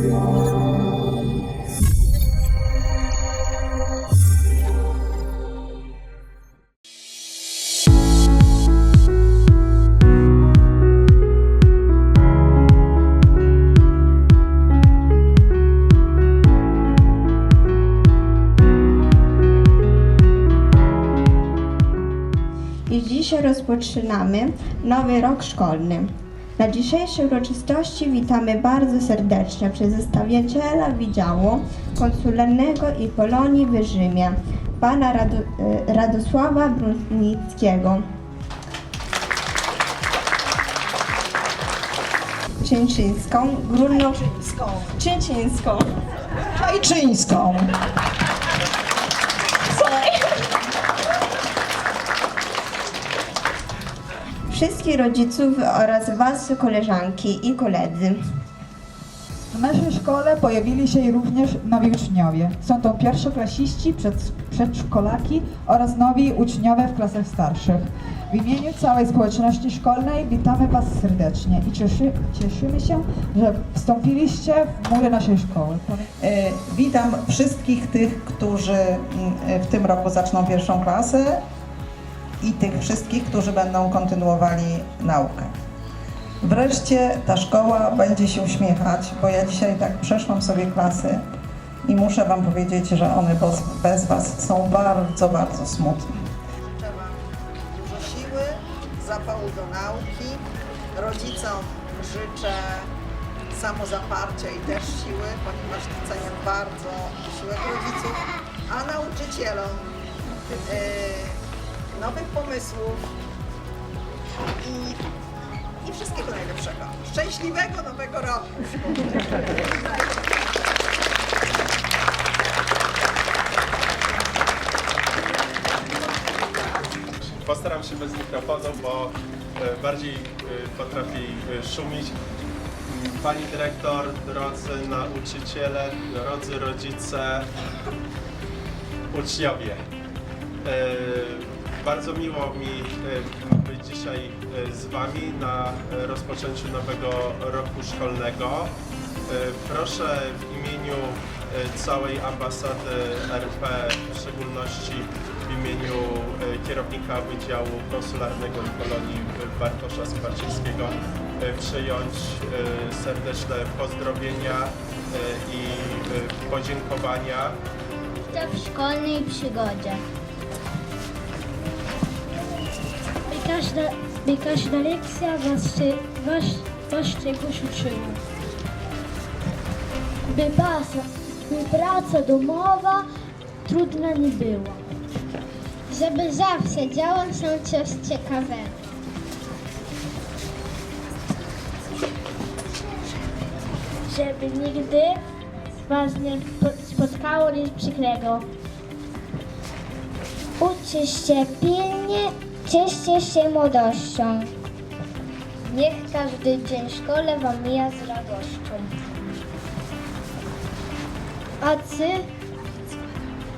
I dzisiaj rozpoczynamy nowy rok szkolny. Na dzisiejszej uroczystości witamy bardzo serdecznie przedstawiciela Wydziału Konsularnego i Polonii w Rzymie, pana Radu, e, Radosława Brunnickiego. Czyńczyńską, Grunną... Czyńczyńską. Hajczyńską. Wszystkich rodziców oraz was, koleżanki i koledzy. W naszej szkole pojawili się również nowi uczniowie. Są to pierwszoklasiści, przed, przedszkolaki oraz nowi uczniowie w klasach starszych. W imieniu całej społeczności szkolnej witamy Was serdecznie i cieszy, cieszymy się, że wstąpiliście w mury naszej szkoły. E, Witam wszystkich tych, którzy mm, w tym roku zaczną pierwszą klasę i tych wszystkich, którzy będą kontynuowali naukę. Wreszcie ta szkoła będzie się uśmiechać, bo ja dzisiaj tak przeszłam sobie klasy i muszę Wam powiedzieć, że one bez, bez Was są bardzo, bardzo smutne. Życzę Wam dużo siły, zapału do nauki. Rodzicom życzę samozaparcia i też siły, ponieważ doceniam bardzo siłę rodziców, a nauczycielom yy, nowych pomysłów i, i wszystkiego najlepszego. Szczęśliwego nowego roku! Postaram się bez mikrofonu, bo e, bardziej e, potrafi e, szumić. Pani dyrektor, drodzy nauczyciele, drodzy rodzice, uczniowie. Bardzo miło mi e, być dzisiaj e, z Wami na e, rozpoczęciu nowego roku szkolnego. Proszę w imieniu całej ambasady RP, w szczególności w imieniu kierownika Wydziału Konsularnego i Polonii Bartosza Sparczyńskiego przyjąć serdeczne pozdrowienia i podziękowania Witam w szkolnej przygodzie. Każda, by każda lekcja was, was, was czegoś uczyła. By praca, by praca domowa trudna nie była. Żeby zawsze działo się coś ciekawego. Żeby nigdy was nie spo- spotkało nic przykrego. Uczcie się pilnie, cieszcie się młodością. Niech każdy dzień w szkole wam mija z radością. A ty,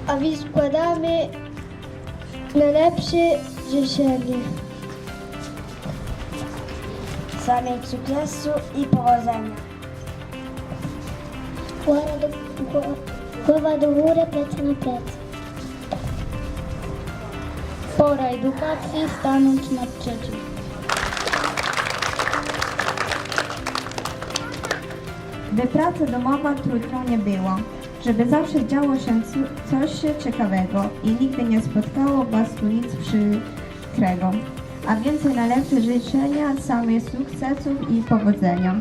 a wy składamy najlepsze życzenie. Samej sukcesu i powodzenia. Głowa do, głowa, do góry, plecy na plecy. Pora edukacji stanąć naprzeciw. By praca domowa trudną nie było, żeby zawsze działo się co- coś ciekawego i nigdy nie spotkało Was tu nic przykrego. A więcej najlepsze życzenia, samych sukcesów i powodzenia.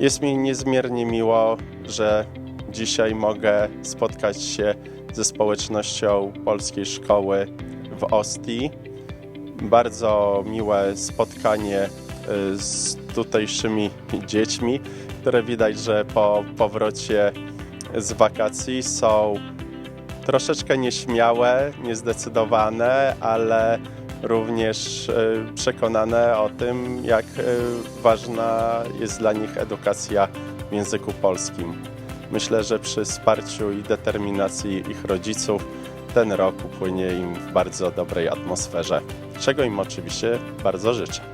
Jest mi niezmiernie miło, że dzisiaj mogę spotkać się ze społecznością Polskiej Szkoły w Ostii. Bardzo miłe spotkanie y, z tutejszymi dziećmi, które widać, że po powrocie z wakacji są troszeczkę nieśmiałe, niezdecydowane, ale również y, przekonane o tym, jak y, ważna jest dla nich edukacja w języku polskim. Myślę, że przy wsparciu i determinacji ich rodziców ten rok upłynie im w bardzo dobrej atmosferze, czego im oczywiście bardzo życzę.